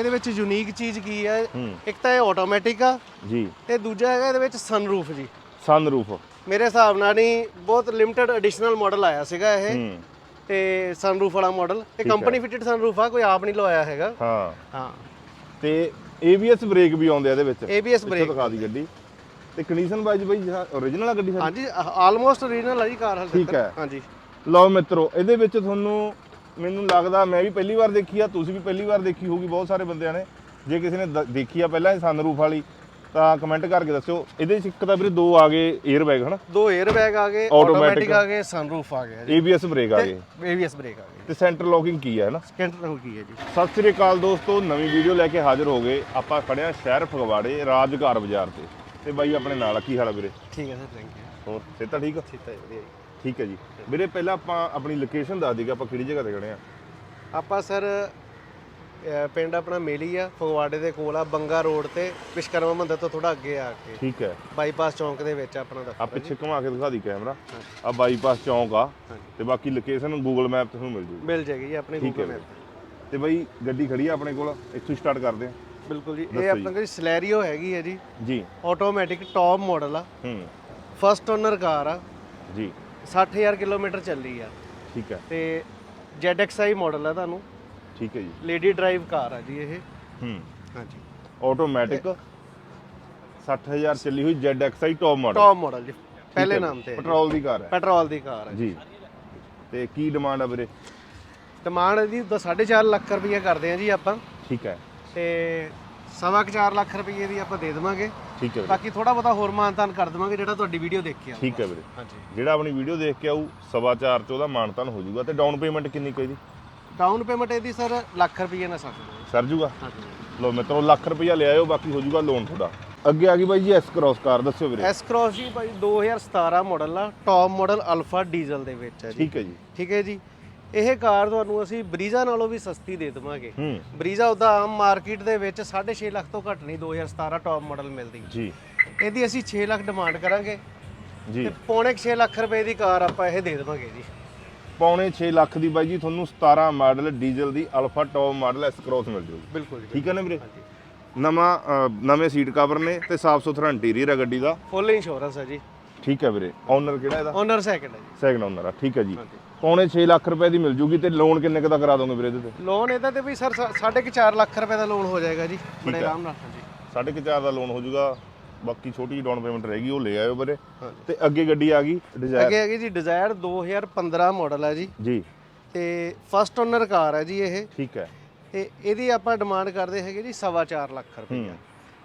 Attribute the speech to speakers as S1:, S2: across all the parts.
S1: ਇਹਦੇ ਵਿੱਚ ਯੂਨੀਕ ਚੀਜ਼ ਕੀ ਹੈ? ਇੱਕ ਤਾਂ ਇਹ ਆਟੋਮੈਟਿਕ ਆ।
S2: ਜੀ।
S1: ਤੇ ਦੂਜਾ ਹੈਗਾ ਇਹਦੇ ਵਿੱਚ ਸਨਰੂਫ ਜੀ।
S2: ਸਨਰੂਫ
S1: ਮੇਰੇ ਹਿਸਾਬ ਨਾਲ ਨਹੀਂ ਬਹੁਤ ਲਿਮਟਿਡ ਐਡੀਸ਼ਨਲ ਮਾਡਲ ਆਇਆ ਸੀਗਾ ਇਹ। ਤੇ ਸਨਰੂਫ ਵਾਲਾ ਮਾਡਲ ਇਹ ਕੰਪਨੀ ਫਿਟਡ ਸਨਰੂਫ ਆ ਕੋਈ ਆਪ ਨਹੀਂ ਲਵਾਇਆ ਹੈਗਾ।
S2: ਹਾਂ।
S1: ਹਾਂ।
S2: ਤੇ ABS ਬ੍ਰੇਕ ਵੀ ਆਉਂਦੇ ਆ ਇਹਦੇ ਵਿੱਚ।
S1: ABS ਬ੍ਰੇਕ
S2: ਦਿਖਾ ਦੀ ਗੱਡੀ। ਤੇ ਕੰਡੀਸ਼ਨ ਵਾਈਜ਼ ਬਈ origignal ਆ ਗੱਡੀ ਸਾਡੀ
S1: ਹਾਂਜੀ ਆਲਮੋਸਟ ਓਰੀਜਨਲ ਹੈ ਜੀ ਕਾਰ ਹਾਲ ਤੱਕ।
S2: ਠੀਕ ਹੈ।
S1: ਹਾਂਜੀ।
S2: ਲਓ ਮਿੱਤਰੋ ਇਹਦੇ ਵਿੱਚ ਤੁਹਾਨੂੰ ਮੈਨੂੰ ਲੱਗਦਾ ਮੈਂ ਵੀ ਪਹਿਲੀ ਵਾਰ ਦੇਖੀ ਆ ਤੁਸੀਂ ਵੀ ਪਹਿਲੀ ਵਾਰ ਦੇਖੀ ਹੋਊਗੀ ਬਹੁਤ ਸਾਰੇ ਬੰਦਿਆਂ ਨੇ। ਜੇ ਕਿਸੇ ਨੇ ਦ- ਦੇਖੀ ਆ ਪਹਿਲਾਂ ਇਹ ਸਨਰੂਫ ਵਾਲੀ ਤਾਂ ਕਮੈਂਟ ਕਰਕੇ ਦੱਸਿਓ। ਇਹਦੇ ਵਿੱਚ ਇੱਕ ਤਾਂ ਵੀਰੇ ਦੋ ਆ ਗਏ 에ਅਰ ਬੈਗ ਹਨਾ?
S1: ਦੋ 에ਅਰ ਬੈਗ ਆ ਗਏ
S2: Automatic
S1: ਆਟੋਮੈਟਿਕ ਆ ਗਏ ਸਨਰੂਫ ਆ ਗਿਆ ਜੀ।
S2: ABS ਬ੍ਰੇਕ ਆ ਗਏ।
S1: ਏਬੀਐਸ ਬ੍ਰੇਕ ਆ ਗਏ।
S2: ਤੇ ਸੈਂਟਰ ਲੌਕਿੰਗ ਕੀ ਹੈ ਹਨਾ?
S1: ਸਕਿੰਟ ਹੋ ਗਈ ਹੈ ਜੀ।
S2: ਸਤਿ ਸ੍ਰੀ ਅਕਾਲ ਦੋਸਤੋ ਨਵੀਂ ਵੀਡੀਓ ਲੈ ਕੇ ਹਾਜ਼ਰ ਹੋ ਗਏ। ਆਪਾਂ ਖੜੇ ਆ ਸ਼ਹਿਰ ਫਗਵਾੜੇ ਰਾਜਘਾਰ ਬਾਜ਼ਾਰ ਤੇ। ਤੇ ਬਾਈ ਆਪਣੇ ਨਾਲ ਆ, ਕੀ ਹਾਲ ਆ ਵੀਰੇ?
S1: ਠੀਕ ਹੈ ਸਰ ਥੈਂਕ ਯੂ
S2: ਹੋਰ ਸਿਹਤ ਤਾਂ ਠੀਕ ਆ?
S1: ਠੀਕ ਹੈ ਜੀ ਵਧੀਆ ਜੀ।
S2: ਠੀਕ ਹੈ ਜੀ। ਵੀਰੇ ਪਹਿਲਾਂ ਆਪਾਂ ਆਪਣੀ ਲੋਕੇਸ਼ਨ ਦੱਸ ਦਈਏ ਆਪਾਂ ਕਿਹੜੀ ਜਗ੍ਹਾ ਤੇ ਖੜੇ ਆ?
S1: ਆਪਾਂ ਸਰ ਅਹ ਪਿੰਡ ਆਪਣਾ ਮੇਲੀ ਆ ਫਗਵਾੜੇ ਦੇ ਕੋਲ ਆ ਬੰਗਾ ਰੋਡ ਤੇ ਵਿਸ਼ਕਰਮਾ ਮੰਦਿਰ ਤੋਂ ਥੋੜਾ ਅੱਗੇ ਆ ਕੇ।
S2: ਠੀਕ ਹੈ।
S1: ਬਾਈਪਾਸ ਚੌਂਕ ਦੇ ਵਿੱਚ ਆਪਣਾ
S2: ਆ
S1: ਦਫ਼ਤਰ
S2: ਪਿੱਛੇ ਘੁਮਾ ਕੇ ਦਿਖਾ ਦੀ ਕੈਮਰਾ। ਆ ਬਾਈਪਾਸ ਚੌਂਕ ਆ
S1: ਹਾਂਜੀ।
S2: ਤੇ ਬਾਕੀ ਲੋਕੇਸ਼ਨ ਗੂਗਲ ਮੈਪ ਤੇ ਤੁਹਾਨੂੰ ਮਿਲ ਜੂਗੀ।
S1: ਮਿਲ ਜਾਏਗੀ ਜੀ ਆਪਣੇ
S2: ਠੀਕ ਹੈ
S1: ਗੂਗਲ ਮੈਪ
S2: ਤੇ। ਬਾਈ ਗੱਡੀ ਖੜੀ ਆ ਆਪਣੇ ਕੋਲ ਇੱਥੋਂ ਸਟਾਰਟ ਕਰਦੇ ਆ।
S1: ਬਿਲਕੁਲ ਜੀ। ਇਹ। ਆਪਣਾ ਕੋਲ ਸਲੈਰੀਓ ਹੈਗੀ ਹੈ ਜੀ।
S2: ਜੀ।
S1: ਆਟੋਮੈਟਿਕ ਟੌਪ ਮਾਡਲ ਆ।
S2: ਹੂੰ।
S1: ਫਸਟ ਓਨਰ ਕਾਰ ਆ।
S2: ਜੀ।
S1: 60000 ਕਿਲੋਮੀਟਰ ਚੱਲੀ ਆ।
S2: ਠੀਕ ਹੈ।
S1: ਤੇ ZXi ਮਾਡਲ ਆ ਤੁਹਾਨੂੰ।
S2: ਠੀਕ ਹੈ ਜੀ।
S1: ਲੇਡੀ ਡਰਾਈਵ ਕਾਰ ਆ ਜੀ ਇਹ।
S2: ਹੂੰ।
S1: ਹਾਂਜੀ।
S2: ਆਟੋਮੈਟਿਕ 60000 ਚੱਲੀ ਹੋਈ ZXi top model
S1: top model ਜੀ। ਪਹਿਲੇ ਨਾਮ ਤੇ ਹੈ ਜੀ।
S2: ਪੈਟਰੋਲ ਦੀ ਕਾਰ ਹੈ
S1: ਪੈਟਰੋਲ ਦੀ ਕਾਰ ਹੈ
S2: ਜੀ। ਤੇ ਕੀ ਡਿਮਾਂਡ ਆ ਵੀਰੇ?
S1: ਡਿਮਾਂਡ ਇਹਦੀ 4.5 ਲੱਖ ਰੁਪਏ ਕਰਦੇ ਆ ਜੀ ਆਪਾਂ।
S2: ਠੀਕ ਹੈ।
S1: ਤੇ ਸਵਾ ਕੁ ਚਾਰ ਲੱਖ ਰੁਪਏ ਦੀ ਆਪਾਂ ਦੇ ਦੇਵਾਂਗੇ।
S2: ਠੀਕ ਹੈ ਵੀਰੇ।
S1: ਬਾਕੀ ਥੋੜਾ ਬਹੁਤਾ ਹੋਰ ਮਾਨਤਾਨ ਕਰ ਦੇਵਾਂਗੇ ਜਿਹੜਾ ਤੁਹਾਡੀ ਵੀਡੀਓ ਦੇਖ ਕੇ ਆ
S2: ਠੀਕ ਹੈ ਵੀਰੇ।
S1: ਹਾਂਜੀ।
S2: ਜਿਹੜਾ ਆਪਣੀ ਵੀਡੀਓ ਦੇਖ ਕੇ ਆਊ ਸਵਾ ਚਾਰ ਚ ਉਹਦਾ ਮਾਨਤਾਨ ਹੋ ਜਾਊਗਾ। ਤੇ ਡਾਊਨ ਪੇਮੈਂਟ ਕਿੰਨੀ ਕਹੀ ਦੀ
S1: ਡਾਊਨ ਪੇਮੈਂਟ ਇਹਦੀ ਸਰ ਲੱਖ ਰੁਪਏ ਨਾਲ ਹਾਂ
S2: ਸਰ ਜੂਗਾ?
S1: ਹਾਂਜੀ।
S2: ਲੋ ਮਿੱਤਰੋ ਲੱਖ ਰੁਪਈਆ ਲੈ ਆਇਓ ਬਾਕੀ ਹੋ ਜਾਊਗਾ ਲੋਨ ਤੁਹਾਡਾ। ਅੱਗੇ ਆ ਗਈ ਬਾਈ ਜੀ ਐਸ ਕ੍ਰੋਸ ਕਾਰ ਦੱਸਿਓ ਵੀਰੇ।
S1: ਐਸ ਕ੍ਰੋਸ ਜੀ ਭਾਈ 2017 ਮਾਡਲ ਆ ਟੌਪ ਮਾਡਲ ਅਲਫਾ ਡੀਜ਼ਲ ਦੇ ਵਿੱਚ ਹੈ ਜੀ।
S2: ਠੀਕ ਹੈ ਜੀ।
S1: ਠੀਕ ਹੈ ਜੀ। ਇਹ ਕਾਰ ਤੁਹਾਨੂੰ ਅਸੀਂ ਬਰੀਜ਼ਾ ਨਾਲੋਂ ਵੀ ਸਸਤੀ ਦੇ ਦੇਵਾਂਗੇ।
S2: ਹੂੰ।
S1: ਬਰੀਜ਼ਾ ਉਹਦਾ ਆਮ ਮਾਰਕੀਟ ਦੇ ਵਿੱਚ 6.5 ਲੱਖ ਤੋਂ ਘੱਟ ਨਹੀਂ 2017 ਟੌਪ ਮਾਡਲ ਮਿਲਦੀ।
S2: ਜੀ।
S1: ਇਹਦੀ ਅਸੀਂ 6 ਲੱਖ ਡਿਮਾਂਡ ਕਰਾਂਗੇ।
S2: ਜੀ।
S1: ਤੇ ਪੌਣੇ 6 ਲੱਖ ਰੁਪਏ ਦੀ ਕਾਰ ਆਪਾਂ ਇਹ ਦੇ ਦੇਵਾਂਗੇ ਜੀ।
S2: ਪੌਣੇ 6 ਲੱਖ ਦੀ ਬਾਈ ਜੀ ਤੁਹਾਨੂੰ 17 ਮਾਡਲ ਡੀਜ਼ਲ ਦੀ alpha top model S Cross ਮਿਲ ਜੂਗੀ।
S1: ਬਿਲਕੁਲ ਜੀ
S2: ਠੀਕ ਹੈ ਨਾ ਵੀਰੇ? ਨਵਾਂ ਨਵੇਂ ਸੀਟ ਕਵਰ ਨੇ ਤੇ ਸਾਫ਼ ਸੁਥਰਾ ਇੰਟੀਰੀਅਰ ਆ ਗੱਡੀ ਦਾ।
S1: ਫੁੱਲ ਇੰਸ਼ੋਰੈਂਸ ਹੈ ਜੀ।
S2: ਠੀਕ ਹੈ ਵੀਰੇ। ਓਨਰ ਕਿਹੜਾ ਇਹਦਾ?
S1: ਓਨਰ ਸੈਕਿੰਡ ਹੈ ਜੀ।
S2: ਸੈਕੰਡ ਓਨਰ ਆ। ਠੀਕ ਹੈ ਜੀ। ਪੌਣੇ 6 ਲੱਖ ਰੁਪਏ ਦੀ ਮਿਲ ਜੂਗੀ ਤੇ ਲੋਨ ਕਿੰਨੇ ਕੁ ਦਾ ਕਰਾ ਦੋਗੇ ਵੀਰੇ ਇਹਦੇ ਤੇ?
S1: ਲੋਨ ਇਹਦਾ ਤੇ ਵੀ ਸਰ 4.5 ਲੱਖ ਰੁਪਏ ਦਾ ਲੋਨ ਹੋ ਜਾਏਗਾ ਜੀ ਬੜੇ
S2: ਹੈ।
S1: ਆਰਾਮ ਨਾਲ ਹਾਂਜੀ।
S2: ਸਾਢੇ ਕੁ ਚਾਰ ਦਾ ਲੋਨ ਹੋ ਜਾਊਗਾ ਬਾਕੀ ਛੋਟੀ ਜਿਹੀ ਡਾਊਨ ਪੇਮੈਂਟ ਰਹੇਗੀ ਉਹ ਲੈ ਆਇਓ ਵੀਰੇ। ਤੇ ਅੱਗੇ ਗੱਡੀ ਆ ਗਈ ਡਿਜ਼ਾਇਰ
S1: ਅੱਗੇ ਹੈਗੀ ਜੀ ਡਿਜ਼ਾਇਰ 2015 ਮਾਡਲ ਹੈ ਜੀ।
S2: ਜੀ।
S1: ਤੇ ਫਸਟ ਓਨਰ ਕਾਰ ਹੈ ਜੀ ਇਹ।
S2: ਠੀਕ ਹੈ।
S1: ਤੇ ਇਹਦੀ ਆਪਾਂ ਡਿਮਾਂਡ ਕਰਦੇ ਹੈਗੇ ਜੀ 4.5 ਲੱਖ ਰੁਪਏ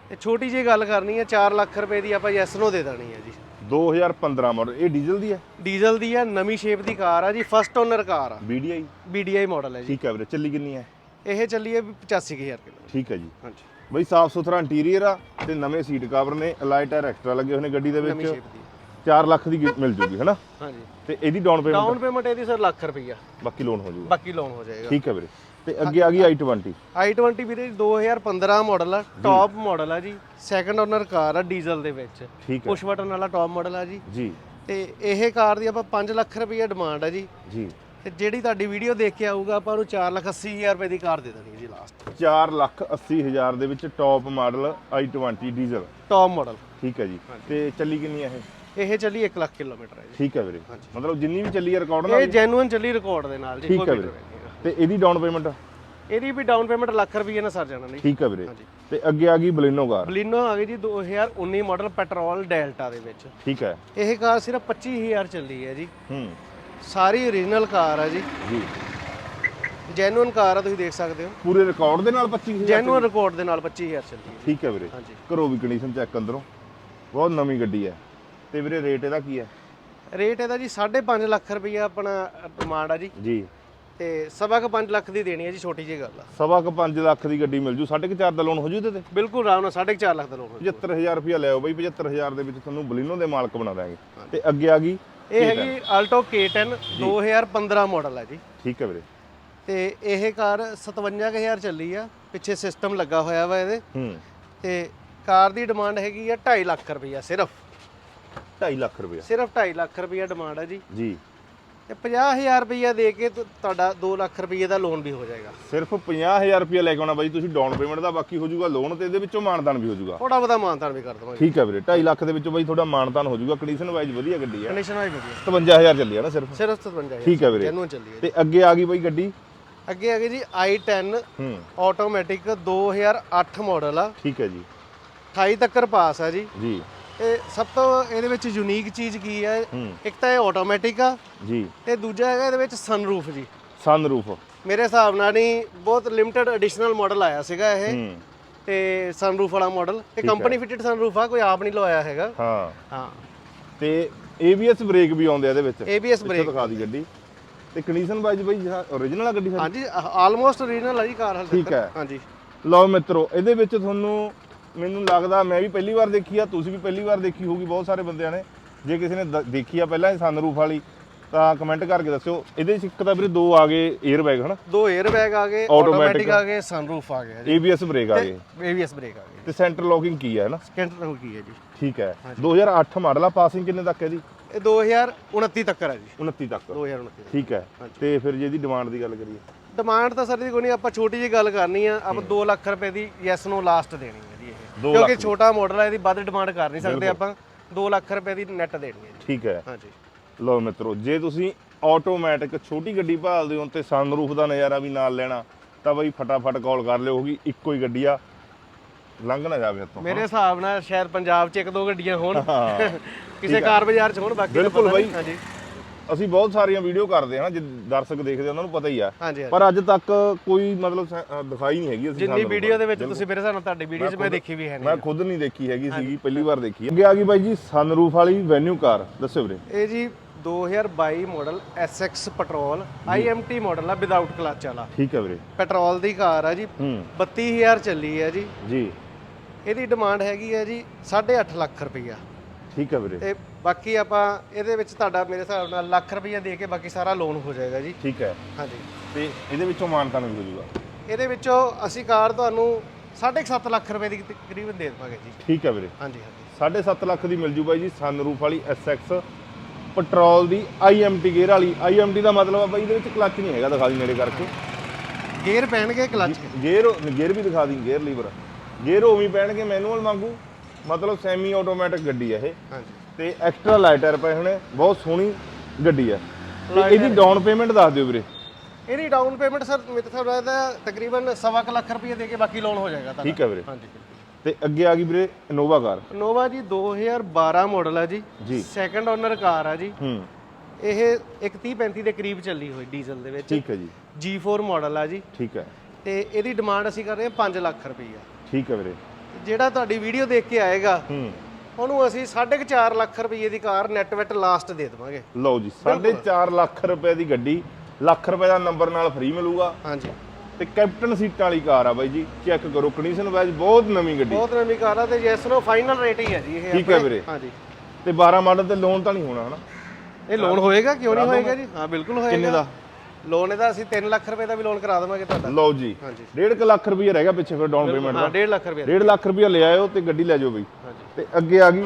S1: ਤੇ ਛੋਟੀ ਜਿਹੀ ਗੱਲ ਕਰਨੀ ਹੈ 4 ਲੱਖ ਰੁਪਏ ਦੀ ਆਪਾਂ ਯੈਸ ਨੋ ਦੇ ਦੇਣੀ ਹੈ ਜੀ।
S2: 2015 ਮਾਡਲ ਇਹ ਡੀਜ਼ਲ ਦੀ ਹੈ?
S1: ਡੀਜ਼ਲ ਦੀ ਹੈ ਨਵੀਂ ਸ਼ੇਪ ਦੀ ਕਾਰ ਆ ਜੀ ਫਸਟ ਓਨਰ ਕਾਰ ਆ।
S2: BDI
S1: BDI ਮਾਡਲ ਹੈ ਜੀ।
S2: ਠੀਕ ਹੈ ਵੀਰੇ ਚੱਲੀ ਕਿੰਨੀ ਹੈ?
S1: ਇਹ ਚੱਲੀ ਹੈ ਵੀ 85000 ਕਿਲੋ।
S2: ਠੀਕ ਹੈ ਜੀ।
S1: ਹਾਂਜੀ।
S2: ਬਈ ਸਾਫ਼ ਸੁਥਰਾ ਇੰਟੀਰੀਅਰ ਆ ਤੇ ਨਵੇਂ ਸੀਟ ਕਵਰ ਨੇ ਅਲਾਈ ਟਾਇਰ ਐਕਸਟਰਾ ਲੱਗੇ ਹੋਏ ਨੇ ਗੱਡੀ ਦੇ
S1: ਨਵੀਂ
S2: ਵਿੱਚ
S1: ਸ਼ੇਪ ਦੀ।
S2: 4 ਲੱਖ ਦੀ ਮਿਲ ਜੂਗੀ ਹੈਨਾ?
S1: ਹਾਂਜੀ।
S2: ਤੇ ਇਹਦੀ ਡਾਊਨ ਪੇਮੈਂਟ
S1: ਡਾਊਨ ਪੇਮੈਂਟ ਇਹਦੀ ਸਰ ਲੱਖ ਰੁਪਈਆ।
S2: ਬਾਕੀ ਲੋਨ ਹੋ ਜਾਊਗਾ
S1: ਬਾਕੀ ਲੋਨ ਹੋ ਜਾਏਗਾ।
S2: ਠੀਕ ਹੈ ਵੀਰੇ। ਤੇ ਅੱਗੇ ਆ ਗਈ i20
S1: i20 ਵੀਰੇ 2015 ਮਾਡਲ ਆ ਟੌਪ ਮਾਡਲ ਆ ਜੀ। ਸੈਕੰਡ ਓਨਰ ਕਾਰ ਆ ਡੀਜ਼ਲ ਦੇ ਵਿੱਚ।
S2: ਠੀਕ ਹੈ।
S1: ਪੁਸ਼ ਬਟਨ ਵਾਲਾ ਟੌਪ ਮਾਡਲ ਆ ਜੀ।
S2: ਜੀ।
S1: ਤੇ ਇਹ ਕਾਰ ਦੀ ਆਪਾਂ 5 ਲੱਖ ਰੁਪਈਆ ਡਿਮਾਂਡ ਆ ਜੀ।
S2: ਜੀ।
S1: ਤੇ ਜਿਹੜੀ ਤੁਹਾਡੀ ਵੀਡੀਓ ਦੇਖ ਕੇ ਆਊਗਾ ਆਪਾਂ ਉਹਨੂੰ 4 ਲੱਖ 80 ਹਜ਼ਾਰ ਰੁਪਏ ਦੀ ਕਾਰ ਦੇ ਦੇਣੀ ਜੀ ਲਾਸਟ
S2: 4 ਲੱਖ 80 ਹਜ਼ਾਰ ਦੇ ਵਿੱਚ top model i20 diesel
S1: top model
S2: ਠੀਕ ਹੈ ਜੀ। ਤੇ ਚੱਲੀ ਕਿੰਨੀ ਹੈ ਇਹ?
S1: ਇਹ ਚੱਲੀ 1 ਲੱਖ ਕਿਲੋਮੀਟਰ ਹੈ ਜੀ।
S2: ਠੀਕ ਹੈ ਵੀਰੇ। ਮਤਲਬ ਜਿੰਨੀ ਵੀ ਚੱਲੀ ਹੈ ਰਿਕਾਰਡ ਨਾਲ
S1: ਇਹ ਜੈਨੂਇਨ ਚੱਲੀ ਰਿਕਾਰਡ ਦੇ ਨਾਲ ਜੀ
S2: ਠੀਕ ਹੈ ਵੀਰੇ। ਤੇ ਇਹਦੀ ਡਾਊਨ ਪੇਮੈਂਟ
S1: ਇਹਦੀ ਵੀ ਡਾਊਨ ਪੇਮੈਂਟ ਲੱਖ ਰੁਪਏ ਨਾਲ ਸਰ ਜਾਣਾ ਨਹੀਂ।
S2: ਠੀਕ ਹੈ ਵੀਰੇ।
S1: ਹਾਂਜੀ।
S2: ਤੇ ਅੱਗੇ ਆ ਗਈ ਬਲੇਨੋ ਕਾਰ।
S1: ਬਲੀਨੋ ਆ ਗਈ ਜੀ 2019 ਮਾਡਲ ਪੈਟਰੋਲ ਡੈਲਟਾ ਦੇ ਵਿੱਚ।
S2: ਠੀਕ ਹੈ
S1: ਇਹ ਕਾਰ ਸਿਰਫ 25000 ਚੱਲੀ ਹੈ ਜੀ।
S2: ਹੂੰ।
S1: ਸਾਰੀ ਓਰੀਜਨਲ ਕਾਰ ਆ ਜੀ।
S2: ਜੀ।
S1: ਜੈਨੂਇਨ ਕਾਰ ਆ ਤੁਸੀਂ ਦੇਖ ਸਕਦੇ ਹੋ।
S2: ਪੂਰੇ ਰਿਕਾਰਡ ਦੇ ਨਾਲ 25000
S1: ਜੈਨੂਇਨ ਰਿਕਾਰਡ ਦੇ ਨਾਲ 25000 ਚੱਲੀ ਹੈ
S2: ਠੀਕ ਹੈ ਵੀਰੇ।
S1: ਹਾਂਜੀ।
S2: ਕਰੋ ਵੀ ਕੰਡੀਸ਼ਨ ਚੈੱਕ ਅੰਦਰੋਂ। ਬਹੁਤ ਨਵੀਂ ਗੱਡੀ ਹੈ। ਤੇ ਵੀਰੇ ਰੇਟ ਇਹਦਾ ਕੀ ਹੈ?
S1: ਰੇਟ ਇਹਦਾ ਜੀ 5.5 ਲੱਖ ਰੁਪਈਆ ਆਪਣਾ ਡਿਮਾਂਡ ਆ ਜੀ।
S2: ਜੀ।
S1: ਤੇ ਸਵਾ ਕੁ 5 ਲੱਖ ਦੀ ਦੇਣੀ ਹੈ ਜੀ ਛੋਟੀ ਜਿਹੀ ਗੱਲ ਆ।
S2: ਸਵਾ ਕੁ 5 ਲੱਖ ਦੀ ਗੱਡੀ ਮਿਲ ਜੂ 4.5 ਦਾ ਲੋਨ ਹੋ ਜੂ ਇਹਦੇ ਤੇ?
S1: ਬਿਲਕੁਲ ਆਰਾਮ ਨਾਲ 4.5 ਲੱਖ ਦਾ ਲੋਨ ਹੋ ਜਾਊ।
S2: 75000 ਰੁਪਇਆ ਲਿਆਓ ਬਈ 75000 ਦੇ ਵਿੱਚ ਤੁਹਾਨੂੰ ਬਲੀਨੋ ਦੇ ਮਾਲਕ ਬਣਾ ਦਾਂਗੇ ਤੇ ਅੱਗੇ ਆ ਗਈ
S1: ਇਹ ਹੈਗੀ ਆਲਟੋ K10 2015 ਮਾਡਲ ਹੈ ਜੀ।
S2: ਠੀਕ ਹੈ ਵੀਰੇ।
S1: ਤੇ ਇਹ ਕਾਰ 57000 ਚੱਲੀ ਆ ਪਿੱਛੇ ਸਿਸਟਮ ਲੱਗਾ ਹੋਇਆ ਵਾ ਇਹਦੇ।
S2: ਹੂੰ।
S1: ਤੇ ਕਾਰ ਦੀ ਡਿਮਾਂਡ ਹੈਗੀ ਆ 2.5 ਲੱਖ ਰੁਪਈਆ ਸਿਰਫ।
S2: 2.5 ਲੱਖ ਰੁਪਇਆ।
S1: ਸਿਰਫ 2.5 ਲੱਖ ਰੁਪਈਆ ਡਿਮਾਂਡ ਹੈ ਜੀ।
S2: ਜੀ।
S1: ਤੇ 50000 ਰੁਪਈਆ ਦੇ ਕੇ ਤੁ- ਤੁਹਾਡਾ 2 ਲੱਖ ਰੁਪਈਏ ਦਾ ਲੋਨ ਵੀ ਹੋ ਜਾਏਗਾ।
S2: ਸਿਰਫ 50000 ਰੁਪਏ ਲੈ ਕੇ ਆਉਣਾ ਬਾਈ ਤੁਸੀਂ ਡਾਊਨ ਪੇਮੈਂਟ ਦਾ ਬਾਕੀ ਹੋ ਜਾਊਗਾ ਲੋਨ ਤੇ ਇਹਦੇ ਵਿੱਚੋਂ ਮਾਨਦਾਨ ਵੀ ਹੋ ਜਾਊਗਾ
S1: ਥੋੜਾ ਬਹੁਤਾ ਮਾਨਤਾਨ ਵੀ ਕਰ ਦਵਾਂਗੇ।
S2: ਠੀਕ ਹੈ ਵੀਰੇ 2.5 ਲੱਖ ਦੇ ਵਿੱਚੋਂ ਬਾਈ ਤੁਹਾਡਾ ਮਾਨਦਾਨ ਹੋ ਜਾਊਗਾ ਕੰਡੀਸ਼ਨ ਵਾਈਜ਼ ਵਧੀਆ ਗੱਡੀ ਹੈ।
S1: ਕੰਡੀਸ਼ਨ ਵਾਈ ਵਧੀਆ।
S2: 57000 ਚੱਲੀ ਆ ਨਾ ਸਿਰਫ?
S1: ਸਿਰਫ 57000
S2: ਠੀਕ ਹੈ ਵੀਰੇ।
S1: ਜੈਨੂਨ ਚੱਲੀ ਹੈ
S2: ਤੇ ਅੱਗੇ ਆ ਗਈ ਬਾਈ ਗੱਡੀ?
S1: ਅੱਗੇ ਆ ਗਈ ਜੀ i10
S2: ਹੂੰ।
S1: ਆਟੋਮੈਟਿਕ 2008 ਮਾਡਲ ਆ।
S2: ਠੀਕ ਹੈ ਜੀ।
S1: 28 ਤੱਕਰ ਪਾਸ ਆ ਜੀ।
S2: ਜੀ।
S1: ਤੇ ਸਭ ਤੋਂ ਇਹਦੇ ਵਿੱਚ ਯੂਨੀਕ ਚੀਜ਼ ਕੀ ਹੈ? ਇੱਕ ਤਾਂ ਇਹ ਆਟੋਮੈਟਿਕ ਆ।
S2: ਜੀ।
S1: ਤੇ ਦੂਜਾ ਹੈਗਾ ਇਹਦੇ ਵਿੱਚ ਸਨਰੂਫ ਜੀ।
S2: ਸਨਰੂਫ
S1: ਮੇਰੇ ਹਿਸਾਬ ਨਾਲ ਨਹੀਂ ਬਹੁਤ ਲਿਮਟਿਡ ਐਡੀਸ਼ਨਲ ਮਾਡਲ ਆਇਆ ਸੀਗਾ ਇਹ। ਤੇ ਸਨਰੂਫ ਵਾਲਾ ਮਾਡਲ ਤੇ ਕੰਪਨੀ ਫਿਟਡ ਸਨਰੂਫ ਆ ਕੋਈ ਆਪ ਨਹੀਂ ਲਵਾਇਆ ਹੈਗਾ।
S2: ਹਾਂ।
S1: ਹਾਂ।
S2: ਤੇ ABS ਬ੍ਰੇਕ ਵੀ ਆਉਂਦੇ ਆ ਇਹਦੇ ਵਿੱਚ।
S1: ABS ਬ੍ਰੇਕ
S2: ਦਿਖਾ ਦੀ ਗੱਡੀ। ਤੇ ਕੰਡੀਸ਼ਨ ਵਾਈਜ਼ ਬਾਈ origignal ਆ ਗੱਡੀ ਸਾਡੀ?
S1: ਹਾਂਜੀ ਆਲਮੋਸਟ ਓਰੀਜਨਲ ਆ ਜੀ ਕਾਰ ਹਾਲ
S2: ਠੀਕ ਹੈ।
S1: ਹਾਂਜੀ।
S2: ਲਓ ਮਿੱਤਰੋ ਇਹਦੇ ਵਿੱਚ ਤੁਹਾਨੂੰ ਮੈਨੂੰ ਲੱਗਦਾ ਮੈਂ ਵੀ ਪਹਿਲੀ ਵਾਰ ਦੇਖੀ ਆ ਤੁਸੀਂ ਵੀ ਪਹਿਲੀ ਵਾਰ ਦੇਖੀ ਹੋਊਗੀ ਬਹੁਤ ਸਾਰੇ ਬੰਦਿਆਂ ਨੇ। ਜੇ ਕਿਸੇ ਨੇ ਦ- ਦੇਖੀ ਆ ਪਹਿਲਾਂ ਸਨਰੂਫ ਵਾਲੀ ਤਾਂ ਕਮੈਂਟ ਕਰਕੇ ਦੱਸਿਓ। ਇਹਦੇ 'ਚ ਇੱਕ ਤਾਂ ਵੀਰੇ ਦੋ ਆ ਗਏ 에ਅਰ ਬੈਗ ਹਨਾ?
S1: ਦੋ 에ਅਰ ਬੈਗ ਆ ਗਏ
S2: Automatic
S1: ਆਟੋਮੈਟਿਕ ਆ। ਗਏ ਸਨਰੂਫ ਆ ਗਿਆ ਜੀ।
S2: ABS ਬ੍ਰੇਕ ਆ ਗਏ।
S1: ABS ਬ੍ਰੇਕ ਆ ਗਏ।
S2: ਤੇ ਸੈਂਟਰ ਲੌਕਿੰਗ ਕੀ ਹੈ ਹਨਾ?
S1: ਸਕਿੰਟਰ ਹੋ ਕੀ ਹੈ ਜੀ।
S2: ਠੀਕ ਹੈ। 2008 ਮਾਡਲ ਆ ਪਾਸਿੰਗ ਕਿੰਨੇ ਤੱਕ ਹੈ ਜੀ?
S1: ਇਹ 2029 ਤੱਕ ਆ ਜੀ।
S2: 29 ਤੱਕ।
S1: 2029 ਤੱਕ।
S2: ਠੀਕ ਹੈ। ਤੇ ਫਿਰ ਜੇ ਇਹਦੀ ਡਿਮਾਂਡ ਦੀ ਗੱਲ ਕਰੀਏ?
S1: ਡਿਮਾਂਡ ਤਾਂ ਸਰ ਦੀ ਕੋਈ ਨਹੀਂ ਆਪਾਂ ਛੋਟੀ ਜੀ ਗੱਲ ਕਰਨੀ ਆ ਆਪਾਂ 2 ਲੱਖ ਰੁਪਏ ਦੀ ਯੈਸ ਨੋ ਲਾਸਟ ਦੇਣੀ ਹੈ। ਕਿਉਂਕਿ ਛੋਟਾ ਮਾਡਲ ਹੈ ਇਹਦੀ ਵੱਧ ਡਿਮਾਂਡ ਕਰ ਨਹੀਂ ਸਕਦੇ ਆਪਾਂ। 2 ਲੱਖ ਰੁਪਏ ਦੀ ਨੈਟ ਦੇਣੀ ਹੈ
S2: ਠੀਕ ਹੈ।
S1: ਹਾਂਜੀ।
S2: ਲਓ ਮਿੱਤਰੋ ਜੇ ਤੁਸੀਂ ਆਟੋਮੈਟਿਕ ਛੋਟੀ ਗੱਡੀ ਭਾਲਦੇ ਹੋ ਤੇ ਸਨਰੂਫ ਦਾ ਨਜ਼ਾਰਾ ਵੀ ਨਾਲ ਲੈਣਾ ਤਾਂ ਬਈ ਫਟਾਫਟ ਕਾਲ ਕਰ ਲਿਓ ਹੋਗੀ ਇੱਕੋ ਹੀ ਗੱਡੀ ਆ। ਲੰਘ ਨਾ ਜਾਵੇ ਇੱਥੋਂ
S1: ਮੇਰੇ ਹਿਸਾਬ ਨਾਲ ਸ਼ਾਇਦ ਪੰਜਾਬ 'ਚ ਇੱਕ ਦੋ ਗੱਡੀਆਂ ਹੋਣ। ਕਿਸੇ ਕਾਰ ਬਾਜ਼ਾਰ 'ਚ ਹੋਣ ਬਾਕੀ ਤਾਂ
S2: ਬਿਲਕੁਲ। ਬਾਈ।
S1: ਹਾਂਜੀ।
S2: ਅਸੀਂ ਬਹੁਤ ਸਾਰੀਆਂ ਵੀਡੀਓ ਕਰਦੇ ਹਾਂ ਜੇ ਦਰਸ਼ਕ ਦੇਖਦੇ ਆ, ਉਹਨਾਂ ਨੂੰ ਪਤਾ ਹੀ ਆ।
S1: ਹਾਂਜੀ ਹਾਂਜੀ।
S2: ਪਰ ਅੱਜ ਤੱਕ ਕੋਈ ਮਤਲਬ ਸ- ਅ, ਦਿਖਾਈ ਨਹੀਂ ਹੈਗੀ ਅਸੀਂ
S1: ਜਿੰਨੀ ਵੀਡੀਓ ਦੇ। ਵਿੱਚ ਤੁਸੀਂ ਮੇਰੇ ਨਾਲ ਤੁਹਾਡੀ ਵੀਡੀਓ 'ਚ ਮੈਂ ਦੇਖੀ ਵੀ ਹੈ
S2: ਮੈਂ
S1: ਨਹੀਂ।
S2: ਖੁਦ ਨਹੀਂ ਦੇਖੀ ਹੈਗੀ ਸੀਗੀ ਪਹਿਲੀ ਵਾਰ ਦੇਖੀ ਹੈ। ਅੱਗੇ ਆ ਗਈ ਬਾਈ ਜੀ ਸਨਰੂਫ ਵਾਲੀ ਵੈਨਿਊ ਕਾਰ ਦੱਸਿਓ ਵੀਰੇ।
S1: ਇਹ ਜੀ 2022 model SX petrol IMT model ਆ ਵਿਦਆਊਟ ਕਲਚ ਵਾਲਾ।
S2: ਠੀਕ ਹੈ ਵੀਰੇ।
S1: ਪੈਟਰੋਲ ਦੀ ਕਾਰ ਆ ਜੀ।
S2: ਹੂੰ।
S1: 32000 ਚੱਲੀ ਹੈ ਜੀ।
S2: ਜੀ।
S1: ਇਹਦੀ ਡਿਮਾਂਡ ਹੈਗੀ ਹੈ ਜੀ 8.5 ਲੱਖ ਰੁਪਈਆ।
S2: ਠੀਕ ਹੈ ਵੀਰੇ।
S1: ਤੇ ਬਾਕੀ ਆਪਾਂ ਇਹਦੇ ਵਿੱਚ ਤੁਹਾਡਾ ਮੇਰੇ ਹਿਸਾਬ ਨਾਲ ਲੱਖ ਰੁਪਈਆ ਦੇ ਕੇ ਬਾਕੀ ਸਾਰਾ ਲੋਨ ਹੋ ਜਾਏਗਾ ਜੀ।
S2: ਠੀਕ ਹੈ।
S1: ਹਾਂਜੀ।
S2: ਤੇ ਇਹਦੇ ਵਿੱਚੋਂ ਮਾਨਤਾਨ ਵੀ ਹੋ ਜਾਊਗਾ
S1: ਇਹਦੇ ਵਿੱਚੋਂ ਅਸੀਂ ਕਾਰ ਤੁਹਾਨੂੰ 7.5 ਲੱਖ ਰੁਪਏ ਦੀ ਤਕਰੀਬਨ ਦੇ ਦੇਵਾਂਗੇ ਜੀ।
S2: ਠੀਕ ਹੈ ਵੀਰੇ।
S1: ਹਾਂਜੀ ਹਾਂਜੀ।
S2: 7.5 ਲੱਖ ਦੀ ਮਿਲ ਜੂ ਬਾਈ ਜੀ ਸਨਰੂਫ ਵਾਲੀ SX ਪੈਟਰੋਲ ਦੀ IMT ਗੇਅਰ ਵਾਲੀ। IMT ਦਾ ਮਤਲਬ ਆ ਬਾਈ ਇਹਦੇ ਵਿੱਚ ਕਲੱਚ ਨਹੀਂ ਹੈਗਾ ਦਿਖਾ ਦੀ ਨੇੜੇ ਕਰਕੇ।
S1: ਗੇਅਰ ਪੈਣਗੇ ਕਲਚ
S2: ਗੇਅਰ ਗੇਅਰ ਵੀ ਦਿਖਾ ਦੀ ਗੇਅਰ ਲੀਵਰ ਗੇਅਰ ਉਵੇਂ ਪੈਣਗੇ ਮੈਨੂਅਲ ਵਾਂਗੂ। ਮਤਲਬ ਸੈਮੀ ਆਟੋਮੈਟਿਕ ਗੱਡੀ ਹੈ ਇਹ।
S1: ਹਾਂਜੀ।
S2: ਤੇ ਐਕਸਟਰਾ ਲਾਈਟਰ ਪਏ ਹੋਣੇ ਬਹੁਤ ਸੋਹਣੀ ਗੱਡੀ ਹੈ ਤੇ ਇਹਦੀ ਡਾਊਨ ਪੇਮੈਂਟ ਦੱਸ ਦਿਓ ਵੀਰੇ।
S1: ਇਹਦੀ ਡਾਊਨ ਪੇਮੈਂਟ ਸਰ ਮੇਰੇ ਹਿਸਾਬ ਨਾਲ ਇਹਦਾ ਤਕਰੀਬਨ ਸਵਾ ਕੁ ਲੱਖ ਰੁਪਏ ਦੇ ਕੇ ਬਾਕੀ ਲੋਨ ਹੋ ਜਾਏਗਾ ਤੁਹਾਡਾ।
S2: ਠੀਕ ਹੈ ਵੀਰੇ।
S1: ਹਾਂਜੀ
S2: ਤੇ ਅੱਗੇ ਆ ਗਈ ਵੀਰੇ ਇਨੋਵਾ ਕਾਰ
S1: ਨੋਵਾ ਜੀ 2012 ਮਾਡਲ ਹੈ ਜੀ। ਸੈਕੰਡ ਓਨਰ ਕਾਰ ਆ ਜੀ।
S2: ਹੂੰ।
S1: ਇਹ ਇੱਕ 30 35 ਦੇ ਕਰੀਬ ਚੱਲੀ ਹੋਈ ਡੀਜ਼ਲ ਦੇ ਵਿੱਚ।
S2: ਠੀਕ ਹੈ ਜੀ।
S1: G4 ਮਾਡਲ ਆ ਜੀ।
S2: ਠੀਕ ਹੈ
S1: ਤੇ ਇਹਦੀ ਡਿਮਾਂਡ ਅਸੀਂ ਕਰ ਰਹੇ ਹਾਂ 5 ਲੱਖ ਰੁਪਈਆ।
S2: ਠੀਕ ਹੈ ਵੀਰੇ।
S1: ਜਿਹੜਾ ਤੁਹਾਡੀ ਵੀਡੀਓ ਦੇਖ ਕੇ ਆਏਗਾ
S2: ਹੂੰ।
S1: ਉਹਨੂੰ ਅਸੀਂ 4.5 ਲੱਖ ਰੁਪਏ ਦੀ ਕਾਰ ਨੈਟ ਵੈਟ ਲਾਸਟ ਦੇ ਦੇਵਾਂਗੇ।
S2: ਲਓ ਜੀ 4.5 ਲੱਖ ਰੁਪਏ ਦੀ ਗੱਡੀ ਲੱਖ ਰੁਪਏ ਦਾ ਨੰਬਰ ਨਾਲ ਫ੍ਰੀ ਮਿਲੂਗਾ।
S1: ਹਾਂਜੀ।
S2: ਤੇ ਕੈਪਟਨ ਸੀਟਾਂ ਵਾਲੀ ਕਾਰ ਆ ਬਾਈ ਜੀ ਚੈੱਕ ਕਰੋ ਕੰਡੀਸ਼ਨ ਵਾਈਜ਼ ਬਹੁਤ ਨਵੀਂ ਗੱਡੀ।
S1: ਬਹੁਤ ਨਵੀਂ ਕਾਰ ਆ ਤੇ ਜੈਸ ਨੋ ਫਾਈਨਲ ਰੇਟ ਹੀ ਹੈ ਜੀ ਇਹ
S2: ਠੀਕ ਹੈ ਵੀਰੇ।
S1: ਹਾਂਜੀ।
S2: ਤੇ 12 ਮਾਡਲ ਤੇ ਲੋਨ ਤਾਂ ਨਹੀਂ ਹੋਣਾ ਹਨਾ?
S1: ਇਹ ਲੋਨ ਹੋਏਗਾ? ਕਿਉਂ ਨਹੀਂ ਹੋਏਗਾ ਜੀ? ਹਾਂ ਬਿਲਕੁਲ ਹੋਏਗਾ।
S2: ਕਿੰਨੇ ਦਾ?
S1: ਲੋਨ ਇਹਦਾ ਅਸੀਂ 3 ਲੱਖ ਰੁਪਏ ਦਾ ਵੀ ਲੋਨ ਕਰਾ ਦੇਵਾਂਗੇ ਤੁਹਾਡਾ।
S2: ਲਓ ਜੀ
S1: ਹਾਂਜੀ।
S2: 1.5 ਲੱਖ ਰੁਪਏ ਰਹਿ ਗਿਆ ਪਿੱਛੇ ਫਿਰ ਡਾਊਨ ਪੇਮੈਂਟ
S1: ਹਾਂ
S2: ਦਾ
S1: 1.5 ਲੱਖ ਰੁਪਏ ਦਾ।
S2: 1.5 ਲੱਖ ਰੁਪਏ ਲੈ ਆਇਓ ਤੇ ਗੱਡੀ ਲੈ ਜਾਓ ਬਈ।
S1: ਹਾਂਜੀ।
S2: ਤੇ ਅੱਗੇ ਆ ਗਈ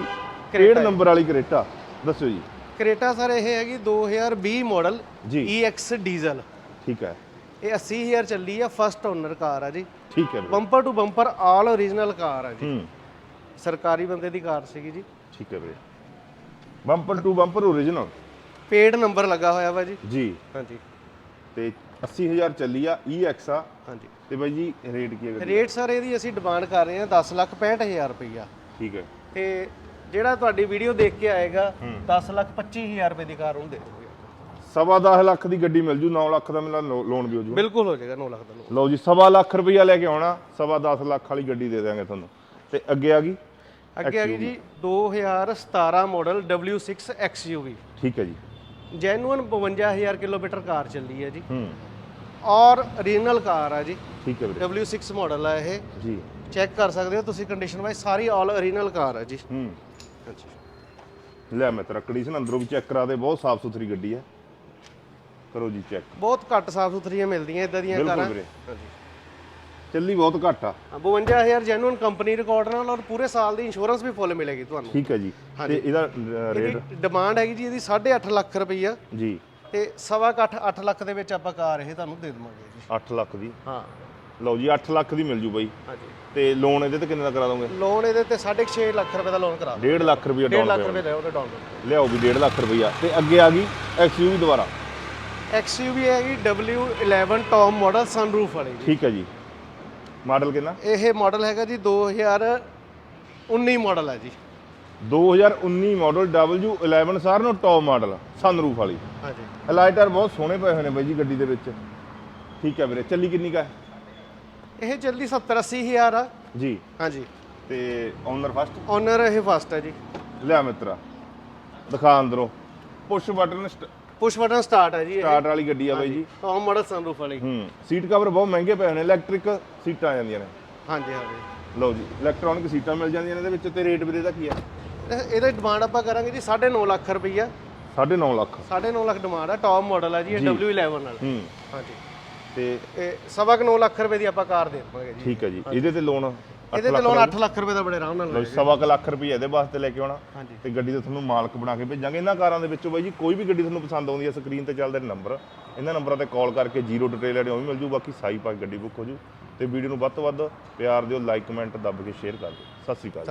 S2: ਕਿਹੜ ਨੰਬਰ ਵਾਲੀ ਕਰੇਟਾ ਦੱਸਿਓ ਜੀ।
S1: ਕਰੇਟਾ ਸਰ ਇਹ ਹੈਗੀ 2020 ਮਾਡਲ
S2: ਜੀ।
S1: EX ਡੀਜ਼ਲ
S2: ਠੀਕ ਹੈ।
S1: ਇਹ 80000 ਚੱਲੀ ਆ ਫਸਟ ਓਨਰ ਕਾਰ ਆ ਜੀ।
S2: ਠੀਕ ਹੈ।
S1: Bumper to bumper all original car ਆ ਜੀ।
S2: ਹੂੰ।
S1: ਸਰਕਾਰੀ ਬੰਦੇ ਦੀ ਕਾਰ ਸੀਗੀ ਜੀ।
S2: ਠੀਕ ਹੈ ਵੀਰੇ bumper to bumper original
S1: paid number ਲੱਗਾ ਹੋਇਆ ਵਾ ਜੀ।
S2: ਜੀ।
S1: ਹਾਂਜੀ।
S2: ਤੇ 80000 ਚੱਲੀ ਆ EX ਆ।
S1: ਹਾਂਜੀ।
S2: ਤੇ ਬਾਈ ਜੀ ਰੇਟ ਕੀ ਹੈ
S1: ਰੇਟ ਸਰ ਇਹਦੀ ਅਸੀਂ ਡਿਮਾਂਡ ਕਰ ਰਹੇ ਹਾਂ 10 ਲੱਖ 65000 ਰੁਪਈਆ।
S2: ਠੀਕ ਹੈ।
S1: ਤੇ ਜਿਹੜਾ ਤੁਹਾਡੀ ਵੀਡੀਓ ਦੇਖ ਕੇ ਆਏਗਾ 10 ਲੱਖ 25000 ਰੁਪਏ ਦੀ ਕਾਰ ਉਹਨੂੰ ਦੇ ਦੋਗੇ
S2: ਸਵਾ 10 ਲੱਖ ਦੀ ਗੱਡੀ ਮਿਲ ਜੂ 9 ਲੱਖ ਦਾ ਮੇਰਾ ਲੋਨ ਵੀ ਹੋ ਜੂ
S1: ਬਿਲਕੁਲ ਹੋ ਜਾਏਗਾ 9 ਲੱਖ ਦਾ loan।
S2: ਲਓ ਜੀ ਸਵਾ ਲੱਖ ਰੁਪਈਆ ਲੈ ਕੇ ਆਉਣਾ ਸਵਾ 10 ਲੱਖ ਵਾਲੀ ਗੱਡੀ ਦੇ ਦਿਆਂਗੇ ਤੁਹਾਨੂੰ। ਤੇ ਅੱਗੇ ਆ ਗਈ?
S1: ਅੱਗੇ ਆ ਗਈ ਜੀ 2017 ਮਾਡਲ W6 XUV
S2: ਠੀਕ ਹੈ ਜੀ।
S1: ਜੈਨੂਅਨ 52000 ਕਿਲੋਮੀਟਰ ਕਾਰ ਚੱਲੀ ਹੈ ਜੀ
S2: ਹੂੰ
S1: ਔਰ ਓਰੀਜਨਲ ਕਾਰ ਆ ਜੀ
S2: ਠੀਕ ਹੈ ਵੀਰੇ
S1: W6 ਮਾਡਲ ਆ ਇਹ
S2: ਜੀ
S1: ਚੈੱਕ ਕਰ ਸਕਦੇ ਹੋ ਤੁਸੀਂ ਕੰਡੀਸ਼ਨ ਵਾਈਜ਼ ਸਾਰੀ ਆਲ ਓਰੀਜਨਲ ਕਾਰ ਆ ਜੀ
S2: ਹੂੰ
S1: ਹਾਂਜੀ
S2: ਲੈ ਮੈਂ ਤੇਰਾ ਕੰਡੀਸ਼ਨ ਅੰਦਰੋਂ ਵੀ ਚੈੱਕ ਕਰਾ ਦੇ ਬਹੁਤ ਸਾਫ਼ ਸੁਥਰੀ ਗੱਡੀ ਹੈ ਕਰੋ ਜੀ ਚੈੱਕ
S1: ਬਹੁਤ ਘੱਟ ਸਾਫ਼ ਸੁਥਰੀਆਂ ਮਿਲਦੀਆਂ ਇਦਾਂ ਦੀਆਂ
S2: ਬਿਲਕੁਲ
S1: ਕਾਰਾਂ
S2: ਵੀਰੇ
S1: ਹਾਂਜੀ
S2: ਚੱਲੀ ਬਹੁਤ ਘੱਟ ਆ।
S1: ਹਾਂ, 52000 ਜੈਨੂਅਨ ਕੰਪਨੀ ਰਿਕਾਰਡ ਨਾਲ ਔਰ ਪੂਰੇ ਸਾਲ ਦੀ ਇੰਸ਼ੋਰੈਂਸ ਵੀ ਫੁੱਲ ਮਿਲੇਗੀ ਤੁਹਾਨੂੰ।
S2: ਠੀਕ ਹੈ ਜੀ। ਤੇ ਇਹਦਾ ਰੇਟ
S1: ਡਿਮਾਂਡ ਹੈਗੀ ਜੀ ਇਹਦੀ 8.5 ਲੱਖ ਰੁਪਈਆ।
S2: ਜੀ।
S1: ਤੇ ਸਵਾ ਕੁ ਅੱਠ 8 ਲੱਖ ਦੇ ਵਿੱਚ ਆਪਾਂ ਕਾਰ ਇਹ ਤੁਹਾਨੂੰ ਦੇ ਦੇਵਾਂਗੇ ਜੀ।
S2: 8 ਲੱਖ ਦੀ?
S1: ਹਾਂ।
S2: ਲਓ ਜੀ 8 ਲੱਖ ਦੀ ਮਿਲ ਜੂ ਬਾਈ।
S1: ਹਾਂਜੀ।
S2: ਤੇ ਲੋਨ ਇਹਦੇ ਤੇ ਕਿੰਨੇ ਦਾ ਕਰਾ ਦੋਗੇ?
S1: ਲੋਨ ਇਹਦੇ ਤੇ 6.5 ਲੱਖ ਰੁਪਏ ਦਾ ਲੋਨ ਕਰਾ
S2: 1.5 ਲੱਖ ਰੁਪਏ
S1: 1.5
S2: ਡਾਊਨ
S1: ਲੱਖ
S2: ਪੇਮੈਂਟ
S1: ਰੁਪਏ ਦਾ ਉਹਦਾ ਡਾਊਨ
S2: ਲਿਆਓ ਵੀ 1.5 ਲੱਖ ਰੁਪਈਆ। ਤੇ ਅੱਗੇ ਆ ਗਈ ਐਕਸਯੂਵੀ ਦੁਬਾਰਾ।
S1: XUV ਹੈਗੀ W11 ਟੌਪ ਮਾਡਲ ਸਨਰੂਫ ਵਾਲੀ
S2: ਠੀਕ ਹੈ ਜੀ। ਮਾਡਲ ਕਿੰਨਾ?
S1: ਇਹ ਮਾਡਲ ਹੈਗਾ ਜੀ 2019 ਮਾਡਲ ਹੈ ਜੀ।
S2: 2019 ਮਾਡਲ W11 ਸਾਰਿਆਂ ਨੂੰ ਟੌਪ ਮਾਡਲ ਸਨਰੂਫ ਵਾਲੀ।
S1: ਹਾਂਜੀ।
S2: ਲਾਈਟਰ ਬਹੁਤ ਸੋਹਣੇ ਪਏ ਹੋਏ ਨੇ ਬਾਈ ਜੀ ਗੱਡੀ ਦੇ ਵਿੱਚ। ਠੀਕ ਹੈ ਵੀਰੇ ਚੱਲੀ ਕਿੰਨੀ ਕਾ
S1: ਇਹ ਜਲਦੀ 70 80 ਹਜ਼ਾਰ ਆ।
S2: ਜੀ।
S1: ਹਾਂਜੀ।
S2: ਤੇ ਓਨਰ ਫਸਟ
S1: ਓਨਰ ਇਹ ਫਸਟ ਹੈ ਜੀ।
S2: ਲਿਆ ਮਿੱਤਰਾ ਦਿਖਾ ਅੰਦਰੋਂ। Push button
S1: push button start ਹੈ ਜੀ ਇਹ।
S2: ਸਟਾਰਟ ਵਾਲੀ ਗੱਡੀ ਆ ਬਾਈ ਜੀ।
S1: ਟੌਪ ਮਾਡਲ ਸਨਰੂਫ ਵਾਲੀ।
S2: ਹੂੰ ਸੀਟ ਕਵਰ ਬਹੁਤ ਮਹਿੰਗੇ ਪਏ ਹੋਏ ਨੇ ਇਲੈਕਟ੍ਰਿਕ ਸੀਟਾਂ ਆ ਜਾਂਦੀਆਂ ਨੇ।
S1: ਹਾਂਜੀ ਹਾਂਜੀ।
S2: ਲਓ ਜੀ ਇਲੈਕਟ੍ਰੋਨਿਕ ਸੀਟਾਂ ਮਿਲ ਜਾਂਦੀਆਂ ਨੇ ਇਹਦੇ ਵਿੱਚ ਤੇ ਰੇਟ ਵੀਰੇ ਦਾ ਕੀ
S1: ਇਹ- ਇਹਦੀ ਡਿਮਾਂਡ ਆਪਾਂ ਕਰਾਂਗੇ ਜੀ 9.5 ਲੱਖ ਰੁਪਈਆ।
S2: 9.5 ਲੱਖ।
S1: 9.5 ਲੱਖ ਡਿਮਾਂਡ ਆ ਟੌਪ ਮਾਡਲ ਹੈ ਜੀ ਇਹ W11 ਨਾਲ
S2: ਹੂੰ।
S1: ਹਾਂਜੀ।
S2: ਤੇ
S1: ਇਹ ਸਵਾ ਕੁ 9 ਲੱਖ ਰੁਪਏ ਦੀ ਆਪਾਂ ਕਾਰ ਦੇ ਦੇਵਾਂਗੇ ਜੀ।
S2: ਠੀਕ ਹੈ ਜੀ। ਇਹਦੇ ਤੇ ਲੋਨ
S1: ਇਹਦੇ ਤੇ ਲੋਨ 8 ਲੱਖ ਰੁਪਏ ਦਾ ਬੜੇ ਆਰਾਮ ਨਾਲ
S2: ਲਓ ਸਵਾ ਕੁ ਲੱਖ ਰੁਪਏ ਇਹਦੇ ਵਾਸਤੇ ਲੈ ਕੇ ਆਉਣਾ ਤੇ ਗੱਡੀ ਦਾ ਤੁਹਾਨੂੰ ਮਾਲਕ ਬਣਾ ਕੇ ਭੇਜਾਂਗੇ। ਇਹਨਾਂ ਕਾਰਾਂ ਦੇ ਵਿੱਚੋਂ ਬਾਈ ਜੀ ਕੋਈ ਵੀ ਗੱਡੀ ਤੁਹਾਨੂੰ ਪਸੰਦ ਆਉਂਦੀ ਹੈ ਸਕਰੀਨ ਤੇ ਚੱਲਦੇ ਨੰਬਰ ਇਹਨਾਂ ਨੰਬਰਾਂ ਤੇ ਕਾਲ ਕਰਕੇ ਜ਼ੀਰੋ ਡਿਟੇਲ ਵਾਲੇ ਉਹ ਵੀ ਮਿਲ ਜੂ ਬਾਕੀ ਸਾਈ ਪਾ ਕੇ ਗੱਡੀ ਬੁੱਕ ਹੋ ਜੂ ਤੇ ਵੀਡੀਓ ਨੂੰ ਵੱਧ ਤੋਂ ਵੱਧ ਪਿਆਰ ਦਿਓ ਲਾਈਕ ਕਮੈਂਟ ਦੱਬ ਕੇ ਸ਼ੇਅਰ ਕਰ ਦਿਓ।
S1: ਸਤਿ ਸ਼੍ਰੀ ਅਕਾਲ